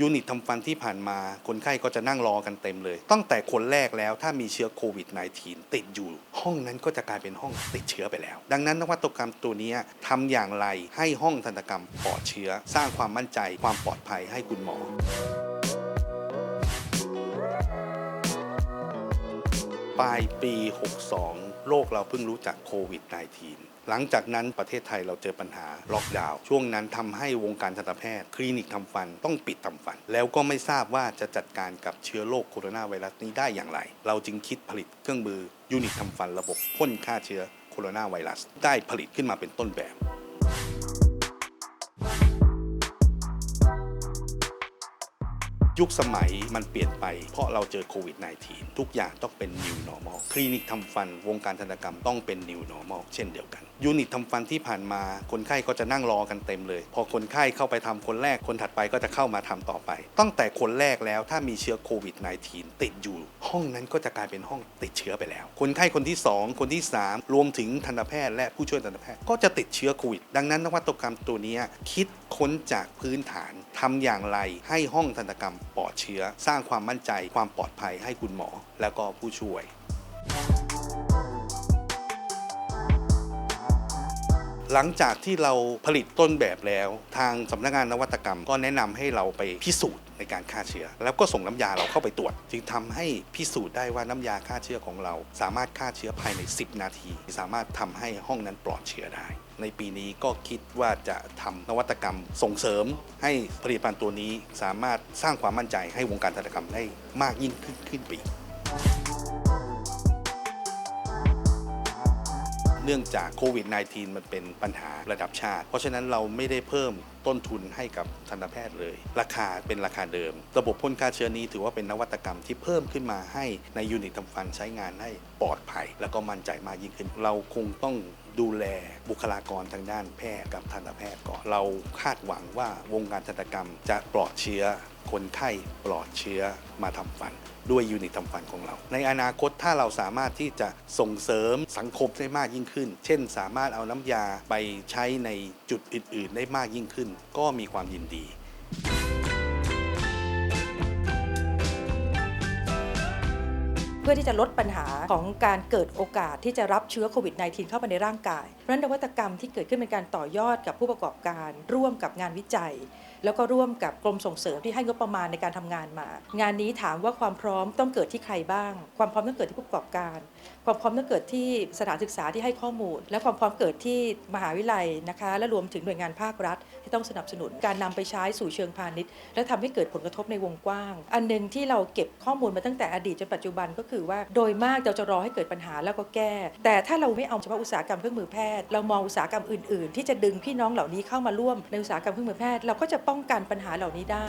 ยูนิตทำฟันที่ผ่านมา คนไข้ก็จะนั่งรอกันเต็มเลย ตั้งแต่คนแรกแล้วถ้ามีเชื้อโควิด -19 ติดอยู่ ห้องนั้นก็จะกลายเป็นห้องติดเชื้อไปแล้ว ดังนั้นนวัตกรรมตัวนี้ทำอย่างไรให้ห้องทันตกรรมปลอดเชื้อ สร้างความมั่นใจความปลอดภัยให้คุณหมอปลายปี 62 โลกเราเพิ่งรู้จักโควิด -19 หลังจากนั้นประเทศไทยเราเจอปัญหาล็อกดาวน์ช่วงนั้นทำให้วงการทันตแพทย์ คลินิกทำฟันต้องปิดทำฟัน แล้วก็ไม่ทราบว่าจะจัดการกับเชื้อโรคโคโรนาไวรัสนี้ได้อย่างไร เราจึงคิดผลิตเครื่องมือยูนิตทำฟันระบบพ่นฆ่าเชื้อโคโรนาไวรัส ได้ผลิตขึ้นมาเป็นต้นแบบ ยุคสมัยมันเปลี่ยนไป เพราะเราเจอโควิด -19 ทุกอย่างต้องเป็น new normal คลินิกทำฟันวงการทันตกรรมต้องเป็น new normal เช่นเดียวกัน ยูนิตทำฟันที่ผ่านมา คนไข้ก็จะนั่งรอกันเต็มเลย พอคนไข้เข้าไปทำคนแรกคนถัดไปก็จะเข้ามาทำต่อไป ตั้งแต่คนแรกแล้วถ้ามีเชื้อโควิด -19 ติดอยู่ ห้องนั้นก็จะกลายเป็นห้องติดเชื้อไปแล้ว คนไข้คนที่ 2 คนที่ 3 รวมถึงทันตแพทย์และผู้ช่วยทันตแพทย์ก็จะติดเชื้อโควิด ดังนั้นนวัตกรรมตัวนี้คิดค้นจากพื้นฐานทำอย่างไรให้ห้องทันตกรรมปลอดเชื้อ สร้างความมั่นใจ ความปลอดภัยให้คุณหมอ และก็ผู้ช่วย หลังจากที่เราผลิตต้นแบบแล้ว ทางสำนักงานนวัตกรรม ก็แนะนำให้เราไปพิสูจน์ในการฆ่าเชื้อ แล้วก็ส่งน้ำยาเราเข้าไปตรวจ จึงทำให้พิสูจน์ได้ว่าน้ำยาฆ่าเชื้อของเรา สามารถฆ่าเชื้อภายใน 10 นาที สามารถทำให้ห้องนั้นปลอดเชื้อได้ ในปีนี้ก็คิดว่าจะทำนวัตกรรมส่งเสริม ให้ผลิตภัณฑ์ตัวนี้สามารถสร้างความมั่นใจให้วงการทันกรรมได้มากยิ่งขึ้นขึ้นไปอีก เนื่องจากโควิด -19 มันเป็นปัญหาระดับชาติ เพราะฉะนั้นเราไม่ได้เพิ่มต้นทุนให้กับทันตแพทย์เลย ราคาเป็นราคาเดิม ระบบพ่นฆ่าเชื้อนี้ถือว่าเป็นนวัตกรรมที่เพิ่มขึ้นมาให้ในยูนิตทำฟันใช้งานให้ปลอดภัย แล้วก็มั่นใจมากยิ่งขึ้น เราคงต้องดูแลบุคลากรทางด้านแพทย์กับทันตแพทย์ก่อนเราคาดหวังว่าวงการทันตกรรมจะปลอดเชื้อ คนไข้ปลอดเชื้อมาทำฟันด้วยยูนิตทำฟันของเรา ในอนาคตถ้าเราสามารถที่จะส่งเสริมสังคมได้มากยิ่งขึ้น เช่น สามารถเอาน้ำยาไปใช้ในจุดอื่น ๆ ได้มากยิ่งขึ้นก็มีความยินดีเพื่อที่จะลดปัญหาของการเกิดโอกาสที่จะรับเชื้อโควิด -19 เข้าไปในร่างกาย เพราะฉะนั้นนวัตกรรมที่เกิดขึ้นเป็นการต่อยอดกับผู้ประกอบการ ร่วมกับงานวิจัย แล้วก็ร่วมกับกรมส่งเสริมที่ให้งบประมาณในการทำงานมา งานนี้ถามว่าความพร้อมต้องเกิดที่ใครบ้าง ความพร้อมต้องเกิดที่ผู้ประกอบการ ความพร้อมต้องเกิดที่สถานศึกษาที่ให้ข้อมูล และความพร้อมเกิดที่มหาวิทยาลัยนะคะ และรวมถึงหน่วยงานภาครัฐ ที่ต้องสนับสนุนการนำไปใช้สู่เชิงพาณิชย์ และทำให้เกิดผลกระทบในวงกว้าง อันหนึ่งที่เราเก็บข้อมูลมาตั้งแต่อดีตจนปัจจุบันก็คือว่าโดยมากเราจะรอให้เกิดปัญหาแล้วก็แก้ แต่ถ้าเราไม่เอาเฉพาะอุตสาหกรรมเครื่องมือแพทย์เรามองอุตสาหกรรมอื่น ๆ ที่จะดึงพี่น้องเหล่านี้เข้ามาร่วมในอุตสาหกรรมเครื่องมือแพทย์เราก็จะป้องกันปัญหาเหล่านี้ได้